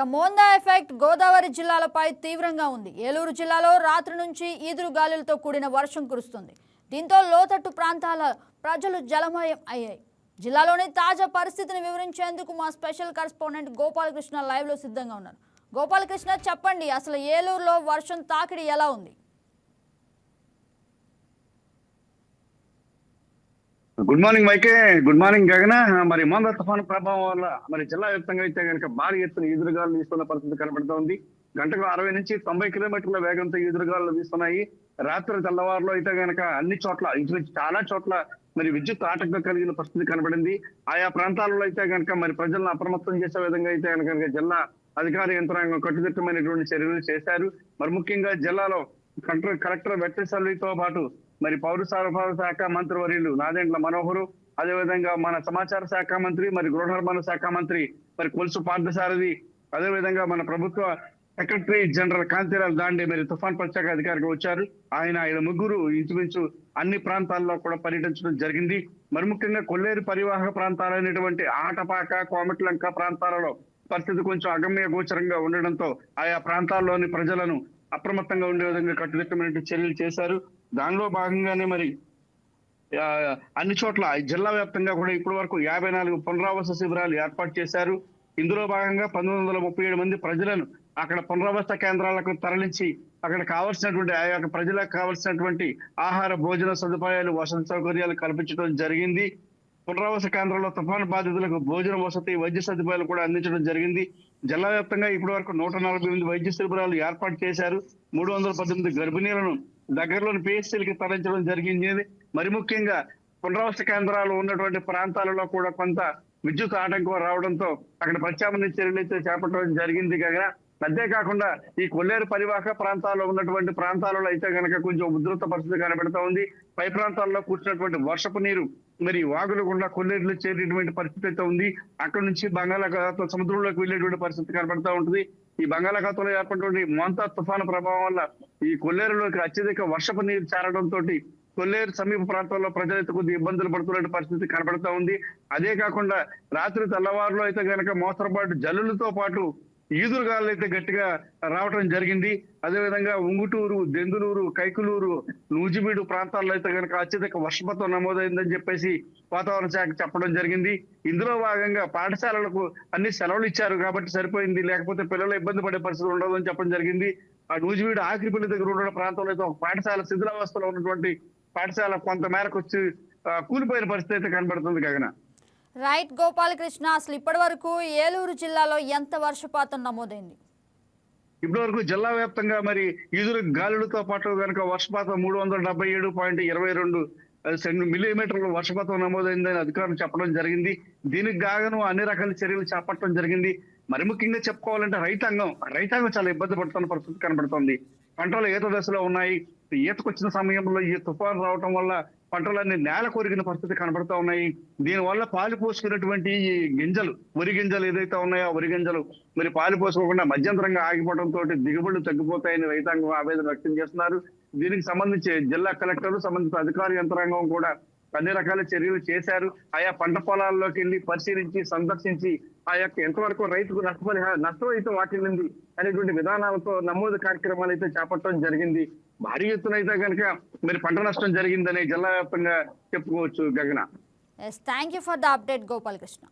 ఇక మోందా ఎఫెక్ట్ గోదావరి జిల్లాలపై తీవ్రంగా ఉంది. ఏలూరు జిల్లాలో రాత్రి నుంచి ఈదురు గాలులతో కూడిన వర్షం కురుస్తుంది. దీంతో లోతట్టు ప్రాంతాల ప్రజలు జలమయం అయ్యాయి. జిల్లాలోని తాజా పరిస్థితిని వివరించేందుకు మా స్పెషల్ కరెస్పాండెంట్ గోపాలకృష్ణ లైవ్లో సిద్ధంగా ఉన్నారు. గోపాలకృష్ణ చెప్పండి అసలు ఏలూరులో వర్షం తాకిడి ఎలా ఉంది? గుడ్ మార్నింగ్ మైకే గుడ్ మార్నింగ్ గగన మరి మోందా తుఫాను ప్రభావం వల్ల మరి జిల్లా వ్యాప్తంగా అయితే కనుక భారీ ఎత్తున ఈదురుగాలు వీస్తున్న పరిస్థితి కనబడుతోంది. గంటకు అరవై నుంచి తొంభై కిలోమీటర్ల వేగంతో ఈదురుగాలు వీస్తున్నాయి. రాత్రి తెల్లవారులో అయితే కనుక అన్ని చోట్ల ఇంచుమించు చాలా చోట్ల మరి విద్యుత్ ఆటంకం కలిగిన పరిస్థితి కనబడింది. ఆయా ప్రాంతాలలో అయితే కనుక మరి ప్రజలను అప్రమత్తం చేసే విధంగా అయితే కనుక జిల్లా అధికార యంత్రాంగం కట్టుదిట్టమైనటువంటి చర్యలు చేశారు. మరి ముఖ్యంగా జిల్లాలో కలెక్టర్ కలెక్టర్ వెట్టసల్లితో పాటు మరి పౌర సరఫరా శాఖ మంత్రి వర్యులు నాదెండ్ల మనోహరు అదేవిధంగా మన సమాచార శాఖ మంత్రి మరి గృహ నిర్మాణ శాఖ మంత్రి మరి కొలుసు పార్థసారథి అదేవిధంగా మన ప్రభుత్వ సెక్రటరీ జనరల్ కాంతిరాల్ దాండే మరి తుఫాన్ ప్రత్యేక అధికారిగా వచ్చారు. ఆయన ఆయన ముగ్గురు ఇంచుమించు అన్ని ప్రాంతాల్లో కూడా పర్యటించడం జరిగింది. మరి ముఖ్యంగా కొల్లేరు పరివాహక ప్రాంతాలైనటువంటి ఆటపాక కోమటిలంక ప్రాంతాలలో పరిస్థితి కొంచెం అగమ్య గోచరంగా ఉండడంతో ఆయా ప్రాంతాల్లోని ప్రజలను అప్రమత్తంగా ఉండే విధంగా కట్టుదిట్టమైన చర్యలు చేశారు. దానిలో భాగంగానే మరి అన్ని చోట్ల జిల్లా వ్యాప్తంగా కూడా ఇప్పటి వరకు యాభై నాలుగు పునరావాస శిబిరాలు ఏర్పాటు చేశారు. ఇందులో భాగంగా పంతొమ్మిది వందల ముప్పై ఏడు మంది ప్రజలను అక్కడ పునరావాస కేంద్రాలకు తరలించి అక్కడ కావాల్సినటువంటి ఆయా ప్రజలకు కావాల్సినటువంటి ఆహార భోజన సదుపాయాలు వసతి సౌకర్యాలు కల్పించడం జరిగింది. పునరావాస కేంద్రంలో తుఫాను బాధితులకు భోజన వసతి వైద్య సదుపాయాలు కూడా అందించడం జరిగింది. జిల్లా వ్యాప్తంగా ఇప్పటి వరకు నూట నలభై ఎనిమిది వైద్య శిబిరాలు ఏర్పాటు చేశారు. మూడు వందల పద్దెనిమిది గర్భిణీలను దగ్గరలోని పిహెచ్సీలకి తరలించడం జరిగింది. మరి ముఖ్యంగా పునరావాస కేంద్రాలు ఉన్నటువంటి ప్రాంతాలలో కూడా కొంత విద్యుత్ ఆటంకం రావడంతో అక్కడ ప్రత్యామ్నాయ చర్యలు అయితే చేపట్టడం జరిగింది కాగా అంతేకాకుండా ఈ కొల్లేరు పరివాహక ప్రాంతాల్లో ఉన్నటువంటి ప్రాంతాలలో అయితే కనుక కొంచెం ఉధృత పరిస్థితి కనబడుతూ ఉంది. పై ప్రాంతాల్లో కూర్చున్నటువంటి వర్షపు నీరు మరి వాగులు గుండా కొల్లేరులో చేరేటువంటి పరిస్థితి అయితే ఉంది. అక్కడ నుంచి బంగాళాఖాతం సముద్రంలోకి వెళ్ళేటువంటి పరిస్థితి కనబడతా ఉంటుంది. ఈ బంగాళాఖాతంలో ఏర్పడినటువంటి మోంతా తుఫాను ప్రభావం వల్ల ఈ కొల్లేరులోకి అత్యధిక వర్షపు నీరు చేరడంతో కొల్లేరు సమీప ప్రాంతాల్లో ప్రజలైతే కొద్ది ఇబ్బందులు పడుతున్న పరిస్థితి కనబడతా ఉంది. అదే కాకుండా రాత్రి తెల్లవారులో అయితే కనుక మోస్తరుపాటు జల్లులతో పాటు ఈదురుగాలు అయితే గట్టిగా రావటం జరిగింది. అదేవిధంగా ఉంగుటూరు దెందులూరు కైకులూరు నూజిబీడు ప్రాంతాల్లో అయితే కనుక అత్యధిక వర్షపాతం నమోదైందని చెప్పేసి వాతావరణ శాఖ చెప్పడం జరిగింది. ఇందులో భాగంగా పాఠశాలలకు అన్ని సెలవులు ఇచ్చారు కాబట్టి సరిపోయింది. లేకపోతే పిల్లలు ఇబ్బంది పడే పరిస్థితి అని చెప్పడం జరిగింది. ఆ నూజివీడు ఆఖరిపల్లి దగ్గర ఉన్న ప్రాంతంలో అయితే ఒక పాఠశాల శిథిలావస్థలో ఉన్నటువంటి పాఠశాల కొంత మేరకు వచ్చి కూలిపోయిన పరిస్థితి అయితే కనబడుతుంది గగన. రైట్ గోపాలకృష్ణ అసలు ఇప్పటి వరకు ఏలూరు జిల్లాలో ఎంత వర్షపాతం నమోదైంది? ఇప్పటి వరకు జిల్లా వ్యాప్తంగా మరి ఈదురు గాలులతో పాటు కనుక వర్షపాతం మూడు వందల డెబ్బై ఏడు పాయింట్ ఇరవై రెండు మిల్లీమీటర్ల వర్షపాతం నమోదైందని అధికారులు చెప్పడం జరిగింది. దీనికి గాను అన్ని రకాల చర్యలు చేపట్టడం జరిగింది. మరి ముఖ్యంగా చెప్పుకోవాలంటే రైతాంగం రైతాంగం చాలా ఇబ్బంది పడుతున్న పరిస్థితి కనబడుతోంది. పంటలు ఏత దశలో ఉన్నాయి? ఈతకు వచ్చిన సమయంలో ఈ తుఫాను రావటం వల్ల పంటలన్నీ నేల కొరిగిన పరిస్థితి కనబడతా ఉన్నాయి. దీనివల్ల పాలు పోసుకున్నటువంటి ఈ గింజలు వరి గింజలు ఏదైతే ఉన్నాయో వరి గింజలు మరి పాలు పోసుకోకుండా మధ్యంతరంగా ఆగిపోవడంతో దిగుబడులు తగ్గిపోతాయని రైతాంగం ఆవేదన వ్యక్తం చేస్తున్నారు. దీనికి సంబంధించి జిల్లా కలెక్టర్ సంబంధిత అధికార యంత్రాంగం కూడా అన్ని రకాల చర్యలు చేశారు. ఆయా పంట పొలాల్లోకి వెళ్ళి పరిశీలించి సందర్శించి ఆ యొక్క ఎంతవరకు రైతుకు నష్టపరిహార నష్టం అయితే వాటిల్లింది అనేటువంటి విధానాలతో నమోదు కార్యక్రమాలు అయితే చేపట్టడం జరిగింది. భారీ ఎత్తున అయితే కనుక మరి పంట నష్టం జరిగిందని జిల్లా వ్యాప్తంగా చెప్పుకోవచ్చు Gagana. Thank you for the update Gopalakrishna